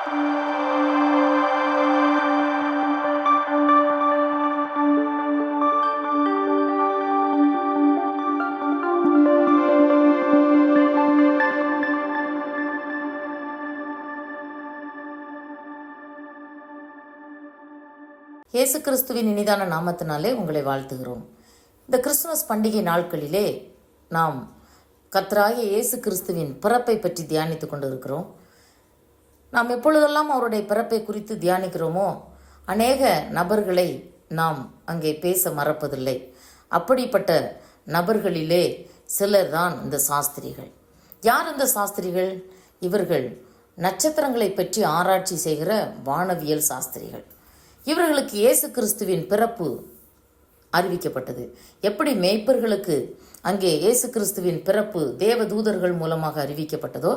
இயேசு கிறிஸ்துவின் இனிதான நாமத்தினாலே உங்களை வாழ்த்துகிறோம். இந்த கிறிஸ்துமஸ் பண்டிகை நாட்களிலே நாம் கர்த்தராகிய இயேசு கிறிஸ்துவின் பிறப்பை பற்றி தியானித்துக் கொண்டிருக்கிறோம். நாம் எப்பொழுதெல்லாம் அவருடைய பிறப்பை குறித்து தியானிக்கிறோமோ அநேக நபர்களை நாம் அங்கே பேச மறப்பதில்லை. அப்படிப்பட்ட நபர்களிலே சிலர் தான் இந்த சாஸ்திரிகள். யார் இந்த சாஸ்திரிகள்? இவர்கள் நட்சத்திரங்களை பற்றி ஆராய்ச்சி செய்கிற வானவியல் சாஸ்திரிகள். இவர்களுக்கு இயேசு கிறிஸ்துவின் பிறப்பு அறிவிக்கப்பட்டது. எப்படி மேய்ப்பர்களுக்கு அங்கே இயேசு கிறிஸ்துவின் பிறப்பு தேவதூதர்கள் மூலமாக அறிவிக்கப்பட்டதோ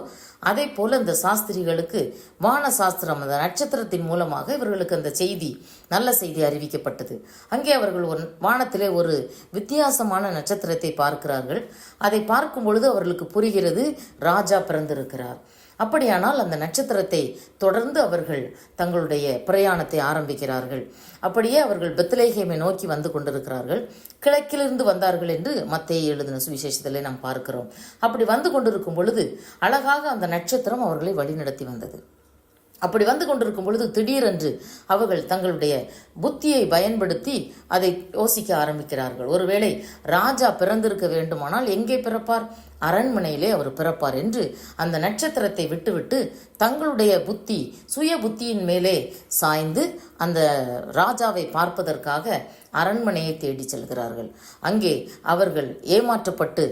அதே போல இந்த சாஸ்திரிகளுக்கு வான சாஸ்திரம் அந்த நட்சத்திரத்தின் மூலமாக இவர்களுக்கு அந்த செய்தி நல்ல செய்தி அறிவிக்கப்பட்டது. அங்கே அவர்கள் ஒரு வானத்திலே ஒரு வித்தியாசமான நட்சத்திரத்தை பார்க்கிறார்கள். அதை பார்க்கும் பொழுது அவர்களுக்கு புரிகிறது ராஜா பிறந்திருக்கிறார். அப்படியானால் அந்த நட்சத்திரத்தை தொடர்ந்து அவர்கள் தங்களுடைய பிரயாணத்தை ஆரம்பிக்கிறார்கள். அப்படியே அவர்கள் பெத்லேஹேமை நோக்கி வந்து கொண்டிருக்கிறார்கள். கிழக்கிலிருந்து வந்தார்கள் என்று மத்திய எழுதின சுவிசேஷத்திலே நாம் பார்க்கிறோம். அப்படி வந்து கொண்டிருக்கும் பொழுது அழகாக அந்த நட்சத்திரம் அவர்களை வழிநடத்தி வந்தது. அப்படி வந்து கொண்டிருக்கும் பொழுது திடீரென்று அவர்கள் தங்களுடைய புத்தியை பயன்படுத்தி அதை யோசிக்க ஆரம்பிக்கிறார்கள். ஒருவேளை ராஜா பிறந்திருக்க வேண்டுமானால் எங்கே பிறப்பார்? அரண்மனையிலே அவர் பிறப்பார் என்று அந்த நட்சத்திரத்தை விட்டுவிட்டு தங்களுடைய புத்தி சுய புத்தியின் மேலே சாய்ந்து அந்த ராஜாவை பார்ப்பதற்காக அரண்மனையை தேடி செல்கிறார்கள். அங்கே அவர்கள் ஏமாற்றப்பட்டு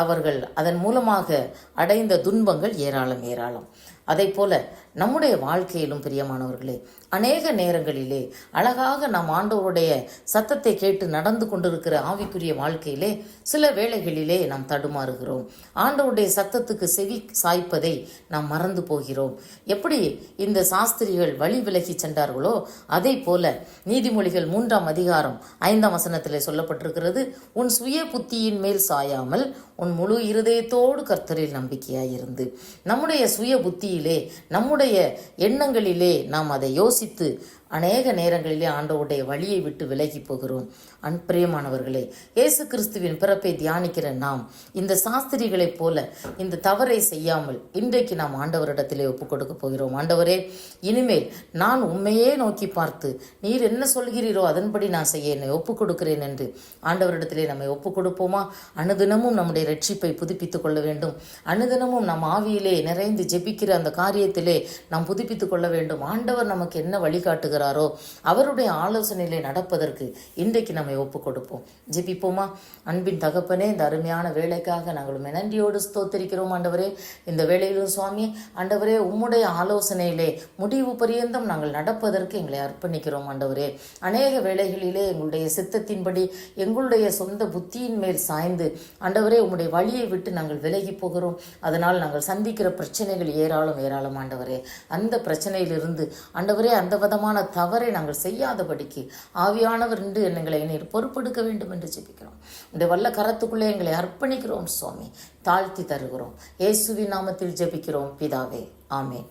அவர்கள் அதன் மூலமாக அடைந்த துன்பங்கள் ஏராளம் ஏராளம். அதே போல நம்முடைய வாழ்க்கையிலும் பிரியமானவர்களே அநேக நேரங்களிலே அழகாக நாம் ஆண்டவருடைய சத்தத்தை கேட்டு நடந்து கொண்டிருக்கிற ஆவிக்குரிய வாழ்க்கையிலே சில வேளைகளிலே நாம் தடுமாறுகிறோம். ஆண்டவருடைய சத்தத்துக்கு செவி சாய்ப்பதை நாம் மறந்து போகிறோம். எப்படி இந்த சாஸ்திரிகள் வழி விலகி சென்றார்களோ அதே போல நீதிமொழிகள் மூன்றாம் அதிகாரம் ஐந்தாம் வசனத்தில் சொல்லப்பட்டிருக்கிறது உன் சுய புத்தியின் மேல் சாயாமல் உன் முழு இருதயத்தோடு கர்த்தரில் நம்பிக்கையாயிருந்து. நம்முடைய சுய புத்தியிலே நம்முடைய எண்ணங்களிலே நாம் அதை யோசித்து அநேக நேரங்களிலே ஆண்டவருடைய வழியை விட்டு விலகி போகிறோம். அன்பிரியமானவர்களே இயேசு கிறிஸ்துவின் பிறப்பை தியானிக்கிற நாம் இந்த சாஸ்திரிகளைப் போல இந்த தவறை செய்யாமல் இன்றைக்கு நாம் ஆண்டவரிடத்திலே ஒப்புக் கொடுக்க போகிறோம். ஆண்டவரே இனிமேல் நான் உண்மையே நோக்கி பார்த்து நீர் என்ன சொல்கிறீரோ அதன்படி நான் செய்ய என்னை ஒப்புக் கொடுக்கிறேன் என்று ஆண்டவரிடத்திலே நம்மை ஒப்புக் கொடுப்போமா அனுதினமும் நம்முடைய ரட்சிப்பை புதுப்பித்துக் கொள்ள வேண்டும். அனுதினமும் நம் ஆவியிலே நிறைந்து ஜெபிக்கிற அந்த காரியத்திலே நாம் புதுப்பித்துக் கொள்ள வேண்டும். ஆண்டவர் நமக்கு என்ன வழிகாட்டுகிறார்? சொல்கிறாரோ அவருடைய ஆலோசனையிலே நடப்பதற்கு இன்றைக்கு நம்மை ஒப்பு கொடுப்போம். ஜெபிப்போமா? அன்பின் தகப்பனே இந்த அருமையான வேலைக்காக நாங்கள் நன்றியோடு ஸ்தோத்திரிக்கிறோம் ஆண்டவரே. இந்த வேலையிலும் சுவாமி ஆண்டவரே உம்முடைய ஆலோசனையிலே முடிவு பரியந்தம் நாங்கள் நடப்பதற்கு எங்களை அர்ப்பணிக்கிறோம் ஆண்டவரே. அநேக வேளைகளிலே எங்களுடைய சித்தத்தின்படி எங்களுடைய சொந்த புத்தியின் மேல் சாய்ந்து ஆண்டவரே உம்முடைய வழியை விட்டு நாங்கள் விலகி போகிறோம். அதனால் நாங்கள் சந்திக்கிற பிரச்சனைகள் ஏராளம் ஏராளம் ஆண்டவரே. அந்த பிரச்சனையிலிருந்து ஆண்டவரே அந்த விதமான தவறை நாங்கள் செய்யாதபடிக்கு ஆவியானவர் என்று எங்களை நீர் பொறுப்பெடுக்க வேண்டும் என்று ஜெபிக்கிறோம். இந்த வல்ல கரத்துக்குள்ளே எங்களை அர்ப்பணிக்கிறோம் சுவாமி. தாழ்த்தி தருகிறோம். இயேசுவின் நாமத்தில் ஜெபிக்கிறோம் பிதாவே. ஆமென்.